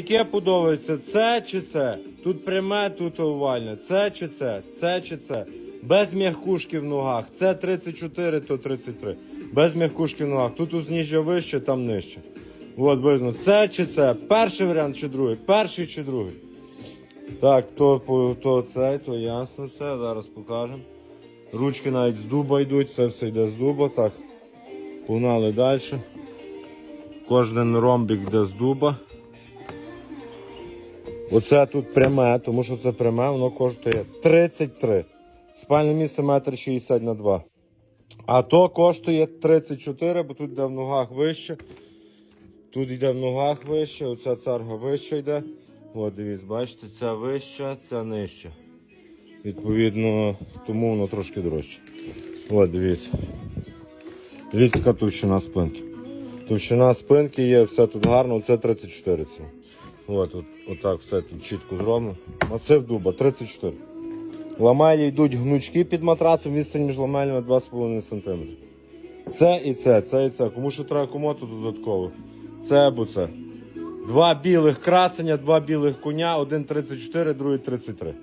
Яке подобається, це чи це? Тут пряме, тут овальне. Це чи це? Це чи це? Без м'якушки в ногах. Це 34, то 33. Без м'якушки в ногах. Тут узніжжя вище, там нижче. От видно, це чи це? Перший варіант чи другий? Перший чи другий? Так, то, то цей, то ясно все. Зараз покажемо. Ручки навіть з дуба йдуть, це все йде з дуба. Так. Погнали далі. Кожен ромбик йде з дуба. Оце тут пряме, тому що це пряме, воно коштує 33. Спальне місце 1,60 м на 2. А то коштує 34, бо тут йде в ногах вище. Тут йде в ногах вище, оця царга вище йде. От дивіться, бачите, ця вища, ця нижча. Відповідно, тому воно трошки дорожче. От дивіться. Дивіться, яка товщина спинки. Товщина спинки є, все тут гарно, це 34 це. От, от, отак все тут чітко зроблено. Масив дуба 34. Ламелі йдуть гнучки під матрацом, відстань між ламелями 2,5 см. Це і це, це і це. Кому що треба комоту додатково. Це або це. Два білих красення, два білих коня, один 34, другий 33.